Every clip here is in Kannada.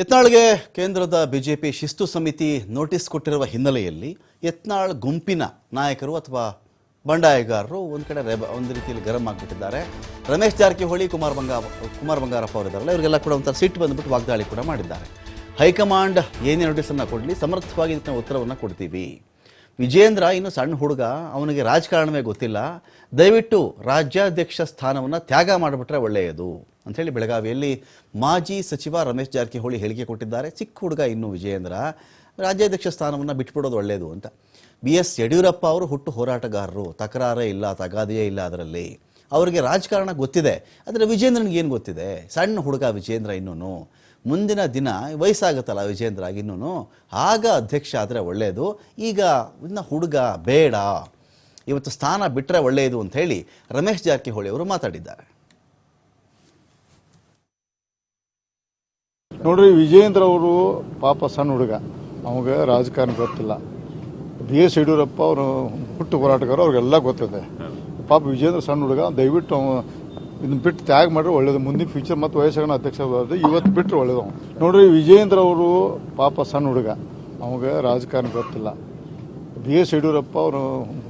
ಯತ್ನಾಳ್ಗೆ ಕೇಂದ್ರದ ಬಿಜೆಪಿ ಶಿಸ್ತು ಸಮಿತಿ ನೋಟಿಸ್ ಕೊಟ್ಟಿರುವ ಹಿನ್ನೆಲೆಯಲ್ಲಿ ಯತ್ನಾಳ್ ಗುಂಪಿನ ನಾಯಕರು ಅಥವಾ ಬಂಡಾಯಗಾರರು ಒಂದು ಕಡೆ ರೆಬ, ಒಂದು ರೀತಿಯಲ್ಲಿ ಗರಂ ಆಗಿಬಿಟ್ಟಿದ್ದಾರೆ. ರಮೇಶ್ ಜಾರಕಿಹೊಳಿ, ಕುಮಾರ್ ಬಂಗಾ, ಕುಮಾರ್ ಬಂಗಾರಪ್ಪ ಅವರಿದ್ದಾರಲ್ಲ, ಇವರಿಗೆಲ್ಲ ಕೂಡ ಒಂಥರ ಸಿಟ್ಟು ಬಂದುಬಿಟ್ಟು ವಾಗ್ದಾಳಿ ಕೂಡ ಮಾಡಿದ್ದಾರೆ. ಹೈಕಮಾಂಡ್ ಏನೇ ನೋಟಿಸನ್ನು ಕೊಡಲಿ, ಸಮರ್ಥವಾಗಿ ಇದಕ್ಕೆ ಉತ್ತರವನ್ನು ಕೊಡ್ತೀವಿ. ವಿಜೇಂದ್ರ ಇನ್ನು ಸಣ್ಣ ಹುಡುಗ, ಅವನಿಗೆ ರಾಜಕಾರಣವೇ ಗೊತ್ತಿಲ್ಲ. ದಯವಿಟ್ಟು ರಾಜ್ಯಾಧ್ಯಕ್ಷ ಸ್ಥಾನವನ್ನು ತ್ಯಾಗ ಮಾಡಿಬಿಟ್ರೆ ಒಳ್ಳೆಯದು ಅಂಥೇಳಿ ಬೆಳಗಾವಿಯಲ್ಲಿ ಮಾಜಿ ಸಚಿವ ರಮೇಶ್ ಜಾರಕಿಹೊಳಿ ಹೇಳಿಕೆ ಕೊಟ್ಟಿದ್ದಾರೆ. ಚಿಕ್ಕ ಹುಡುಗ ಇನ್ನು ವಿಜೇಂದ್ರ. ರಾಜ್ಯಾಧ್ಯಕ್ಷ ಸ್ಥಾನವನ್ನು ಬಿಟ್ಬಿಡೋದು ಒಳ್ಳೆಯದು ಅಂತ. ಬಿ ಎಸ್ ಯಡಿಯೂರಪ್ಪ ಅವರು ಹುಟ್ಟು ಹೋರಾಟಗಾರರು. ತಕರಾರೇ ಇಲ್ಲ, ತಗಾದೆಯೇ ಇಲ್ಲ ಅದರಲ್ಲಿ. ಅವರಿಗೆ ರಾಜಕಾರಣ ಗೊತ್ತಿದೆ. ಆದರೆ ವಿಜೇಂದ್ರನಿಗೆ ಏನು ಗೊತ್ತಿದೆ? ಸಣ್ಣ ಹುಡುಗ ವಿಜೇಂದ್ರ ಇನ್ನೂ ಮುಂದಿನ ದಿನ ವಯಸ್ಸಾಗುತ್ತಲ್ಲ ವಿಜೇಂದ್ರ ಇನ್ನೂ ಆಗ ಅಧ್ಯಕ್ಷ ಆದರೆ ಒಳ್ಳೆಯದು ಈಗ ಇನ್ನು ಹುಡುಗ ಬೇಡ. ಇವತ್ತು ಸ್ಥಾನ ಬಿಟ್ಟರೆ ಒಳ್ಳೆಯದು ಅಂತ ಹೇಳಿ ರಮೇಶ್ ಜಾರಕಿಹೊಳಿ ಅವರು ಮಾತಾಡಿದ್ದಾರೆ. ನೋಡ್ರಿ, ವಿಜೇಂದ್ರ ಅವರು ಪಾಪ ಸಣ್ಣ ಹುಡುಗ. ಅವಾಗ ರಾಜಕಾರಣ ಗೊತ್ತಿಲ್ಲ. ಬಿ ಎಸ್ ಯಡಿಯೂರಪ್ಪ ಅವರು ಹುಟ್ಟು ಹೋರಾಟಗಾರ ಅವ್ರಿಗೆಲ್ಲ ಗೊತ್ತಿದೆ. ಪಾಪ ವಿಜೇಂದ್ರ ಸಣ್ಣ ಹುಡುಗ, ದಯವಿಟ್ಟು ಇದನ್ನ ಬಿಟ್ಟು ತ್ಯಾಗ ಮಾಡ್ರೆ ಒಳ್ಳೇದು. ಮುಂದಿನ ಫ್ಯೂಚರ್ ಮತ್ತು ವಯಸ್ಸಾಗ ಅಧ್ಯಕ್ಷ ಇವತ್ತು ಬಿಟ್ಟರೆ ಒಳ್ಳೇದು. ನೋಡ್ರಿ, ವಿಜೇಂದ್ರ ಅವರು ಪಾಪ ಸಣ್ಣ ಹುಡುಗ. ಅವಾಗ ರಾಜಕಾರಣ ಗೊತ್ತಿಲ್ಲ. ಬಿ ಎಸ್ ಯಡಿಯೂರಪ್ಪ ಅವರು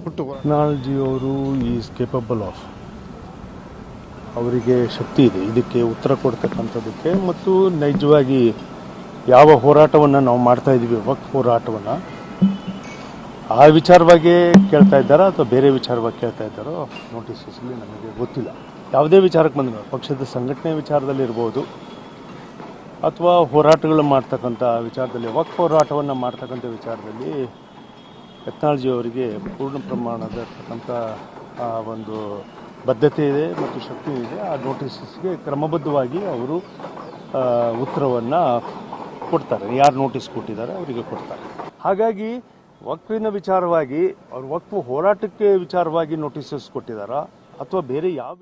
ಹುಟ್ಟು ಟೆಕ್ನಾಲಜಿ ಅವರು ಈಸ್ ಕೇಪಬಲ್ ಆಫ್ ಅವರಿಗೆ ಶಕ್ತಿ ಇದೆ. ಇದಕ್ಕೆ ಉತ್ತರ ಕೊಡ್ತಕ್ಕಂಥದ್ದಕ್ಕೆ ಮತ್ತು ನೈಜವಾಗಿ ಯಾವ ಹೋರಾಟವನ್ನು ನಾವು ಮಾಡ್ತಾ ಇದ್ದೀವಿ ವಕ್ ಹೋರಾಟವನ್ನು. ಆ ವಿಚಾರವಾಗಿ ಕೇಳ್ತಾ ಇದ್ದಾರಾ ಅಥವಾ ಬೇರೆ ವಿಚಾರವಾಗಿ ಕೇಳ್ತಾ ಇದ್ದಾರೋ? ನೋಟಿಸಸ್ಲಿ ನಮಗೆ ಗೊತ್ತಿಲ್ಲ. ಯಾವುದೇ ವಿಚಾರಕ್ಕೆ ಬಂದ ಪಕ್ಷದ ಸಂಘಟನೆ ವಿಚಾರದಲ್ಲಿ ಇರ್ಬೋದು ಅಥವಾ ಹೋರಾಟಗಳು ಮಾಡ್ತಕ್ಕಂಥ ವಿಚಾರದಲ್ಲಿ ವಕ್ ಹೋರಾಟವನ್ನು ಮಾಡ್ತಕ್ಕಂಥ ವಿಚಾರದಲ್ಲಿ ಟೆಕ್ನಾಲಜಿ ಅವರಿಗೆ ಪೂರ್ಣ ಪ್ರಮಾಣದ ಇರ್ತಕ್ಕಂಥ ಒಂದು ಬದ್ಧತೆ ಇದೆ ಮತ್ತು ಶಕ್ತಿ ಇದೆ. ಆ ನೋಟಿಸಸ್ಗೆ ಕ್ರಮಬದ್ಧವಾಗಿ ಅವರು ಉತ್ತರವನ್ನು ಕೊಡ್ತಾರೆ. ಯಾರು ನೋಟಿಸ್ ಕೊಟ್ಟಿದ್ದಾರೆ ಅವರಿಗೆ ಕೊಡ್ತಾರೆ. ಹಾಗಾಗಿ ವಕ್ಫಿನ ವಿಚಾರವಾಗಿ ಅವ್ರ ವಕ್ಫ್ ಹೋರಾಟಕ್ಕೆ ವಿಚಾರವಾಗಿ ನೋಟಿಸಸ್ ಕೊಟ್ಟಿದ್ದಾರಾ? ಅಥವಾ ಬೇರೆ ಯಾವ